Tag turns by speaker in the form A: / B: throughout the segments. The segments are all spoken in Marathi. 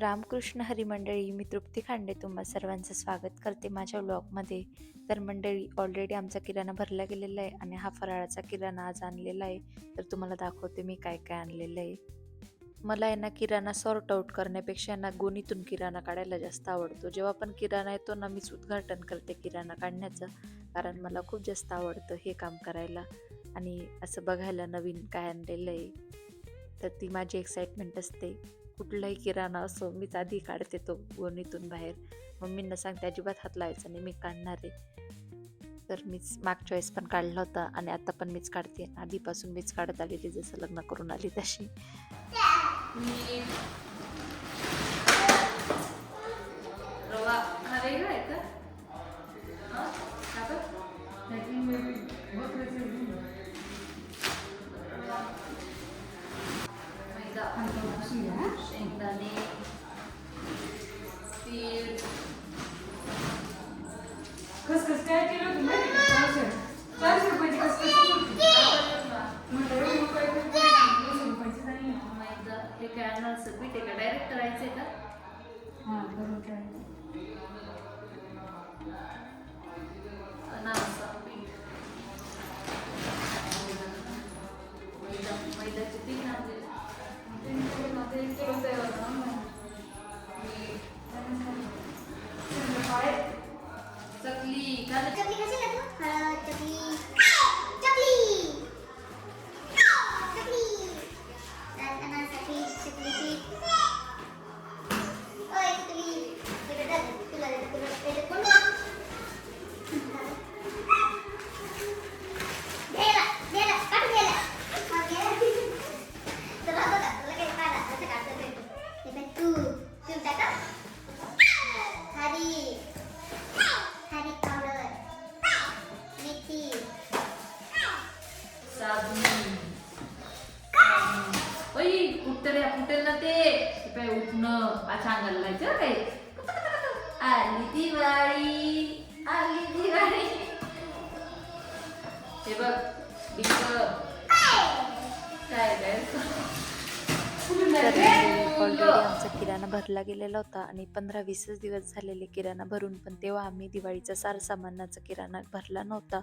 A: रामकृष्ण हरी मंडळी मी तृप्ती खांडे तुम्हा सर्वांचं स्वागत करते माझ्या व्लॉगमध्ये तर मंडळी ऑलरेडी आमचा किराणा भरला गेलेला आहे आणि हा फराळाचा किराणा आज आणलेला आहे. तर तुम्हाला दाखवते मी काय काय आणलेलं आहे. मला यांना किराणा सॉर्ट आऊट करण्यापेक्षा यांना गोणीतून किराणा काढायला जास्त आवडतो. जेव्हा पण किराणा येतो ना मीच उद्घाटन करते किराणा काढण्याचं. कारण मला खूप जास्त आवडतं हे काम करायला. आणि असं बघायला नवीन काय आणलेलं आहे. तर ती माझी एक्साइटमेंट असते. कुठलाही किराणा असो मीच आधी काढते तो गोणीतून बाहेर. मम्मींना सांगते अजिबात हात लावायचा नाही मी काढणार आहे. तर मीच मागच्या वेळेस पण काढला होता आणि आता पण मीच काढते. आधीपासून मीच काढत आलेली जसं लग्न करून आली तशी.
B: हां
C: बरोबर आहे
B: अनारचं उठणं पाछा अंगाला लायचं काय आली दिवाळी आली दिवाळी. हे बघ काय
A: ऑलरेडी आमचा किराणा भरला गेलेला होता आणि पंधरा वीसच दिवस झालेले किराणा भरून पण तेव्हा आम्ही दिवाळीचा सार सामानाचा किराणा भरला नव्हता.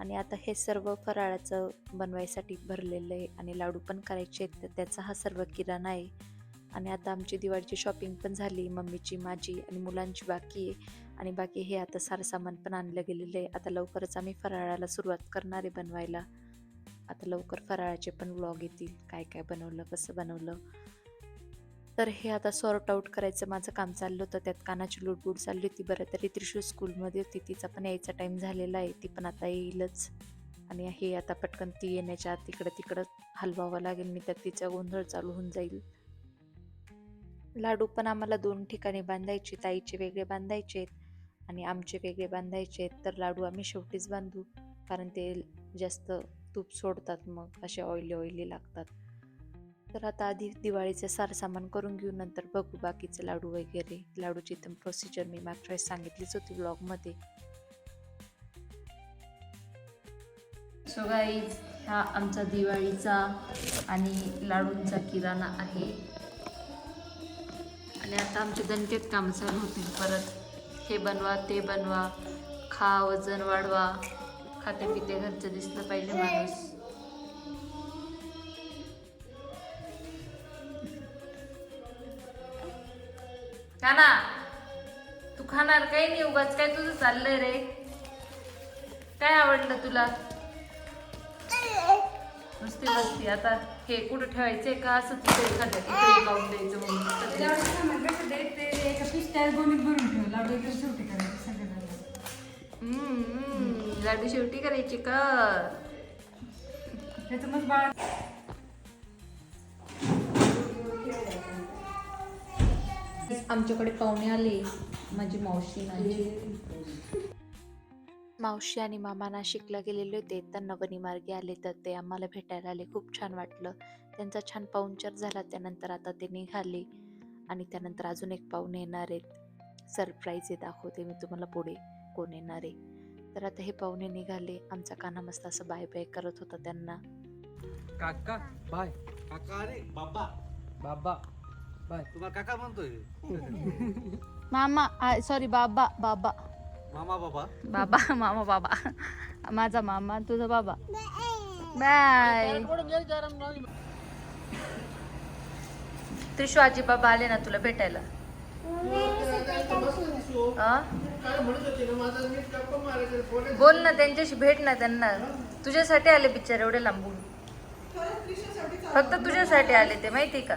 A: आणि आता हे सर्व फराळाचं बनवायसाठी भरलेलं आहे आणि लाडू पण करायचे आहेत तर त्याचा हा सर्व किराणा आहे. आणि आता आमची दिवाळीची शॉपिंग पण झाली. मम्मीची माझी आणि मुलांची बाकी आहे. आणि बाकी हे आता सारं सामान पण आणलं गेलेलं आहे. आता लवकरच आम्ही फराळाला सुरुवात करणार आहे बनवायला. आता लवकर फराळाचे पण व्लॉग येतील. काय काय बनवलं कसं बनवलं. तर हे आता सॉर्ट आऊट करायचं माझं काम चाललं होतं. त्यात कानाची लुडबुड चालली होती बरं. तरी त्रिशूळ स्कूलमध्ये होती. तिचा पण यायचा टाईम झालेला आहे. ती पण आता येईलच. आणि हे आता पटकन ती येण्याच्या आत तिकडं तिकडं हलवावं लागेल. मी तर तिचा गोंधळ चालू होऊन जाईल. लाडू पण आम्हाला दोन ठिकाणी बांधायचे ताईचे वेगळे बांधायचे आहेत आणि आमचे वेगळे बांधायचे आहेत. तर लाडू आम्ही शेवटीच बांधू कारण ते जास्त तूप सोडतात मग असे ऑइली ऑइली लागतात. तर आता आधी दिवाळीचं सार सामान करून घेऊ नंतर बघू बाकीचे लाडू वगैरे. लाडूची तर प्रोसिजर मी मागच्या वेळेस सांगितलीच होती ब्लॉगमध्ये
B: सो गाईज हा आमचा दिवाळीचा आणि लाडूंचा किराणा आहे. आणि आता आमचे दणकेत काम चालू होतील. परत हे बनवा ते बनवा खा वजन वाढवा. खाते पिते घरचं दिसलं पाहिजे माणूस. काना तू खाणार काही नाही उगाच काय तुझं चाललंय रे? काय आवडलं तुला? नुसती बसती आता. हे कुठं ठेवायचंय का? असं तिथे एखाद्या तिथे लावून द्यायचं म्हणून.
C: लाडू शेवटी करायचे
B: का? आमच्याकडे पाहुणे आले माझी मावशी माझी.
A: मावशी आणि मामा नाशिकला गेलेले होते तर नवनी मार्गे आले तर ते आम्हाला भेटायला आले. खूप छान वाटलं. त्यांचा छान पाहुणचार झाला त्यानंतर आता ते निघाले. आणि त्यानंतर अजून एक पाहुणे येणार आहेत सरप्राईज आहे दाखवते मी तुम्हाला पुढे कोण येणार आहे. तर आता हे पाहुणे निघाले. आमचा काना मस्त असं बाय बाय करत होता त्यांना.
D: काका बाय.
E: काका अरे बाबा.
D: बाबा तुम्हाला काका म्हणतोय.
B: मामा सॉरी बाबा बाबा.
D: मामा बाबा?
B: बाबा मामा बाबा. माझा मामा तुझा बाबा. बाय. त्रिशू आजी बाबा आले ना तुला भेटायला? बोल ना त्यांच्याशी भेट ना त्यांना. तुझ्यासाठी आले पिक्चर एवढे लांबून. फक्त तुझ्यासाठी आले ते माहिती का?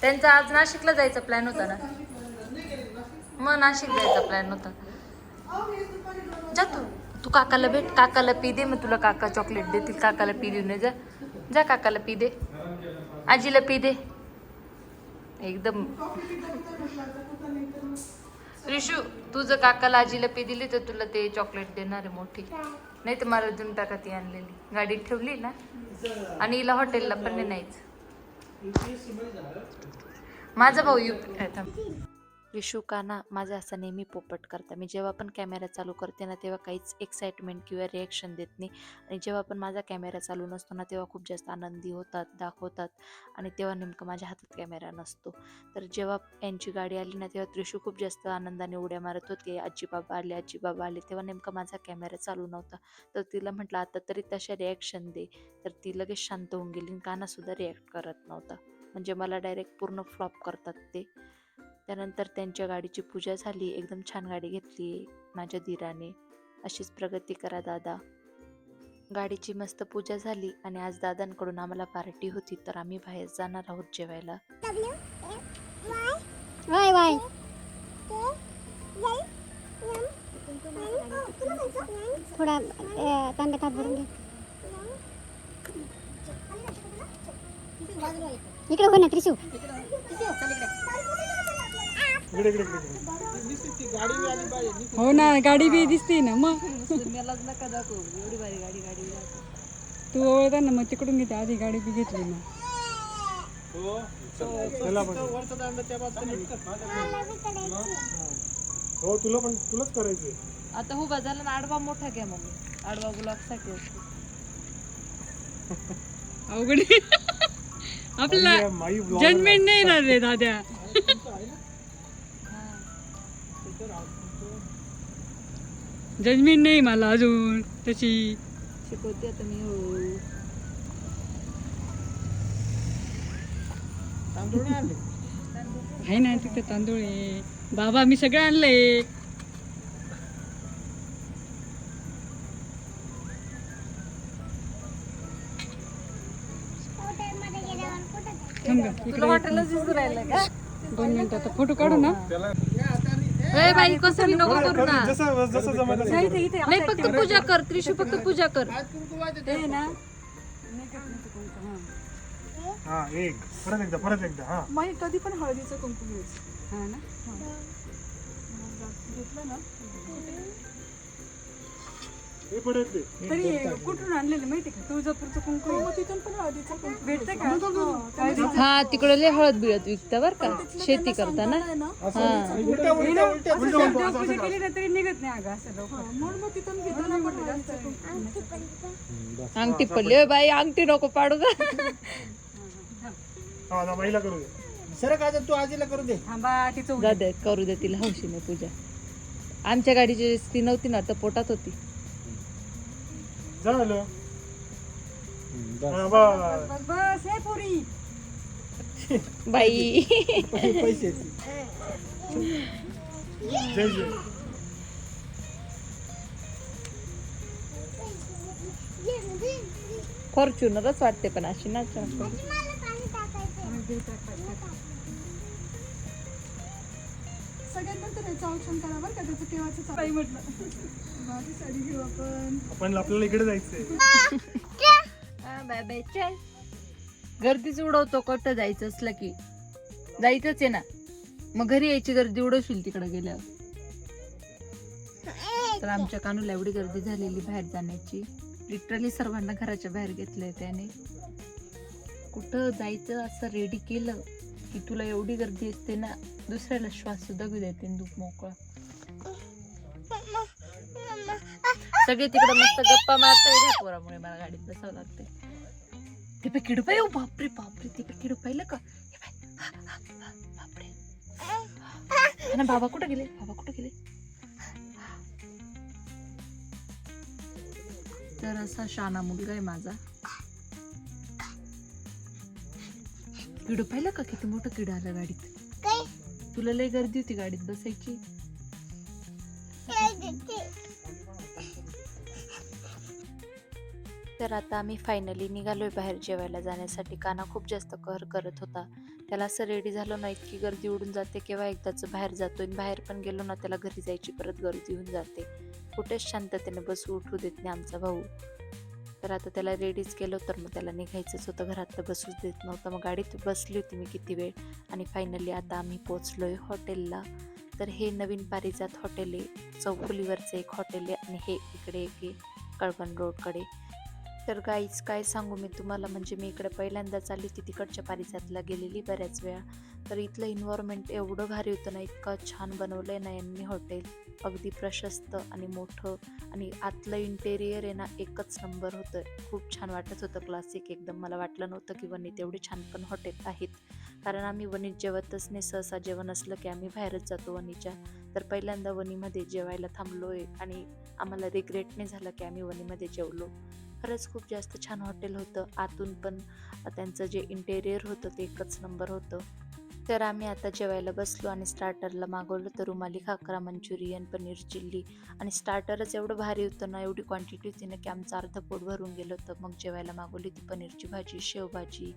B: त्यांचा आज नाशिकला जायचा प्लॅन होता ना. मग नाशिक जायचा प्लॅन होता. जा तू. तू काकाला भेट काकाला पी दे मग तुला काका चॉकलेट देतील. काकाला पी देऊ नये जा. जा काकाला पी दे. आजीला पी दे. एकदम. रिशू तू जर काकाला आजीला पी दिली तर तुला ते चॉकलेट देणार आहे मोठी. नाही तर मला देऊन टाका ती आणलेली. गाडीत ठेवली ना? आणि हिला हॉटेलला पण नाहीच माझा भाऊ यू रिशू काना माझा असा नेहमी पोपट करता. मी जेव्हा पण कॅमेरा चालू करते ना तेव्हा काहीच एक्साइटमेंट किंवा रिॲक्शन देत नाही. आणि जेव्हा पण माझा कॅमेरा चालू नसतो ना तेव्हा खूप जास्त आनंदी होतात दाखवतात. आणि तेव्हा नेमकं माझ्या हातात कॅमेरा नसतो. तर जेव्हा यांची गाडी आली ना तेव्हा त्रिशू खूप जास्त आनंदाने उड्या मारत होती. आजी बाबा आले आजी बाबा आले तेव्हा नेमका माझा कॅमेरा चालू नव्हता. तर तिला म्हटलं आता तरी तशा रिॲक्शन दे. तर ती लगेच शांत होऊन गेली आणि कानासुद्धा रिॲक्ट करत नव्हता. म्हणजे मला डायरेक्ट पूर्ण फ्लॉप करतात ते. त्यानंतर त्यांच्या गाडीची पूजा झाली एकदम छान गाडी घेतली माझ्या धीराने. अशीच प्रगती करा दादा. गाडीची मस्त पूजा झाली आणि आज दादांकडून आम्हाला पार्टी होती तर आम्ही बाहेर जाणार आहोत जेवायला.
F: वाय वाय थोडा कांदा काप भरून घे. इकडे हो ना त्रिशू.
C: हो ना गाडी बी दिसते ना मग. तू ओळखता ना मग तिकडून घेते आधी गाडी बी घेतली ना.
E: हो तुला पण तुलाच करायचंय.
B: आता हो झाला ना आडवा मोठा घ्या मग. आडवा ब्लॉकसाठी असतो
C: अवघड
E: vlogger
C: जजमेंट नाही ना रे दाद्या. जजमेंट नाही मला अजून तशी.
B: शिकवते आता मी हो.
C: आहे ना तिथे तांदूळ आहे. बाबा मी सगळं आणलंय. दोन मिनिटं आता फोटो काढू ना.
B: बाई कसं नको करू ना.
E: जसं जसं जमत असेल.
B: नाही फक्त पूजा कर त्रिशू फक्त पूजा कर.
C: ते ना.
E: हा एक. परत एकदा परत एकदा हा.
C: मग कधी पण हळदीचं कुंकू घ्यायचं. हा ना? घेतलं ना?
E: हे
C: तरी कुठून आणलेलं माहिती का तुळजापूरचं कुंकू तिथून पण हळदीचं कुंकू भेटतं का
B: हा तिकडे लय हळद बिळत विकता बर का शेती करताना
C: असं देवपूजा केली ना तरी निघत नाही अगं असं लवकर म्हणून मग तिथून घेतो ना पण जास्त
B: अंगठी पडली ओय बाई अंगठी नको पाडू
E: हा महिला करू दे
C: थांबा तिचं
B: जा दे करू दे तिला हौशीने पूजा आमच्या गाडीची ती नव्हती ना तर पोटात होती
E: झालं. हा, बस.
C: बस बस हे पुरी.
B: बाई.
E: जय जय.
B: फॉर्च्युनरच वाटते पण अशी ना.
C: नंतर याचं औक्षण करा बरं का त्याचं केव्हाचं चालू. म्हटलं. माझी साडी घेऊ आपण.
E: आपण आपल्याला इकडे जायचंय.
B: गर्दीच उडवतो कुठं जायचं असलं की. जायचंच आहे ना. मग घरी यायची गर्दी उडवशील तिकडे गेल्यावर. तर आमच्या कानूला एवढी गर्दी झालेली बाहेर जाण्याची. लिटरली सर्वांना घराच्या बाहेर घेतलंय त्याने. कुठं जायचं असं रेडी केलं. की तुला एवढी गर्दी असते ना दुसऱ्याला श्वास सुद्धा घेऊ देते दूध मोकळा. सगळे तिकडे मस्त गप्पा मारताय ह्या पोरामुळे मला गाडीत बसावं लागते ते पे किडू पाय बापरे बापरे ते पे किडू पाहिलं का? बापरे. ना बाबा कुठे गेले? बाबा कुठे गेले? तर असा शाना मुलगा आहे माझा. किडू पाहिलं का? किती मोठं किड आलं गाडीत?
F: काय?
B: तुला लय गर्दी होती गाडीत बसायची.
A: तर आता आम्ही फायनली निघालोय बाहेर जेवायला जाण्यासाठी. काना खूप जास्त कहर करत होता. त्याला असं रेडी झालो ना इतकी गर्दी उडून जाते केव्हा एकदाच बाहेर जातोय. आणि बाहेर पण गेलो ना त्याला घरी जायची परत गर्दी होऊन जाते. कुठेच शांततेने बसू उठू देत नाही आमचा भाऊ. तर आता त्याला रेडीच केलं तर मग त्याला निघायचंच होतं. घरात तर बसूच देत नव्हतं. मग गाडीत बसली होती मी किती वेळ. आणि फायनली आता आम्ही पोचलो आहे हॉटेलला. तर हे नवीन पारिजात हॉटेल आहे. चौफुलीवरचं एक हॉटेल आहे. आणि हे इकडे एक आहे कळवण रोडकडे तर गाईच काय सांगू मी तुम्हाला? म्हणजे मी इकडे पहिल्यांदाच आली होती तिकडच्या पारिजातला गेलेली बऱ्याच वेळा. तर इथलं इन्व्हायरमेंट एवढं भारी होतं ना इतकं छान बनवलं आहे ना यांनी हॉटेल अगदी प्रशस्त आणि मोठं. आणि आतलं इंटेरियर आहे ना एकच नंबर होतं. खूप छान वाटत होतं क्लासिक एकदम मला वाटलं नव्हतं की वनीत एवढे छान पण हॉटेल आहेत. कारण आम्ही वनीत जेवतच नाही सहसा जेवण असलं की आम्ही बाहेरच जातो वनीच्या तर पहिल्यांदा वनीमध्ये जेवायला थांबलो आहे आणि आम्हाला रिग्रेट नाही झालं की आम्ही वनीमध्ये जेवलो. खरंच खूप जास्त छान हॉटेल होतं. आतून पण त्यांचं जे इंटेरियर होतं ते एकच नंबर होतं. तर आम्ही आता जेवायला बसलो आणि स्टार्टरला मागवलं तर रुमाली खाकरा मंचुरियन पनीर चिल्ली आणि स्टार्टरच एवढं भारी होतं ना एवढी क्वांटिटी होती ना की आमचं अर्ध पोट भरून गेलं होतं. मग जेवायला मागवली ती पनीरची भाजी शेवभाजी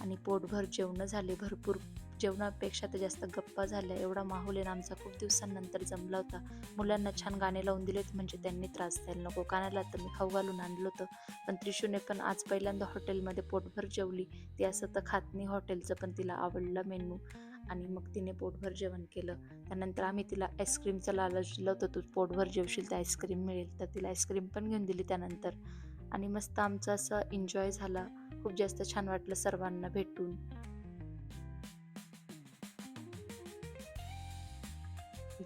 A: आणि पोटभर जेवणं झाले भरपूर जेवणापेक्षा तर जास्त गप्पा झाल्या. एवढा माहोल आहे ना आमचा. खूप दिवसांनंतर जमला होता. मुलांना छान गाणे लावून दिले होते म्हणजे त्यांनी त्रास द्यायला नको. कानाला तर मी खाऊ घालून आणलं होतं. पण त्रिशूने पण आज पहिल्यांदा हॉटेलमध्ये पोटभर जेवली. ती असं तर खात नाही हॉटेलचं पण तिला आवडला मेनू. आणि मग तिने पोटभर जेवण केलं. त्यानंतर आम्ही तिला आईस्क्रीमचं लालच दिलं होतं. तू पोटभर जेवशील तर आईस्क्रीम मिळेल. तर तिला आईस्क्रीम पण घेऊन दिली त्यानंतर. आणि मस्त आमचं असं एन्जॉय झाला. खूप जास्त छान वाटलं सर्वांना भेटून.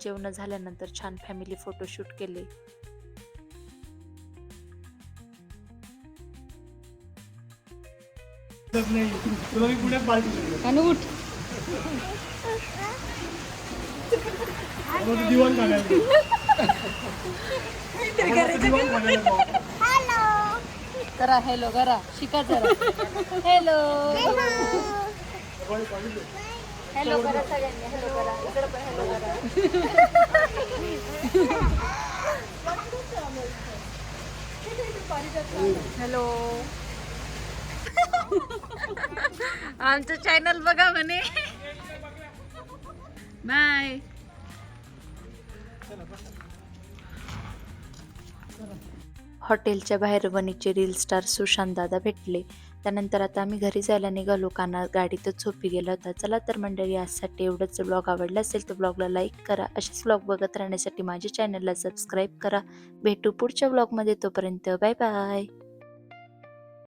A: जेवण झाल्यानंतर छान फॅमिली फोटोशूट केले.
E: दिवाण काढायला आम्हाला दिवाण काढायला जाऊ.
F: हॅलो
B: करा हॅलो करा शिका जरा. हॅलो. हॅलो करा सगळ्यांनी हॅलो करा. इकडे पण हॅलो. करा हॅलो आमचं चॅनल बघा म्हणे. बाय
A: हॉटेलच्या बाहेर वणीचे रील स्टार सुशांत दादा भेटले. त्यानंतर आता आम्ही घरी जायला निघालो. काना गाडीतच झोपी गेला होता. चला तर मंडळी आजसाठी एवढंच ब्लॉग आवडला असेल तर ब्लॉगला लाईक करा. असेच ब्लॉग बघत राहण्यासाठी माझ्या चॅनलला सबस्क्राईब करा. भेटू पुढच्या ब्लॉगमध्ये तोपर्यंत बाय बाय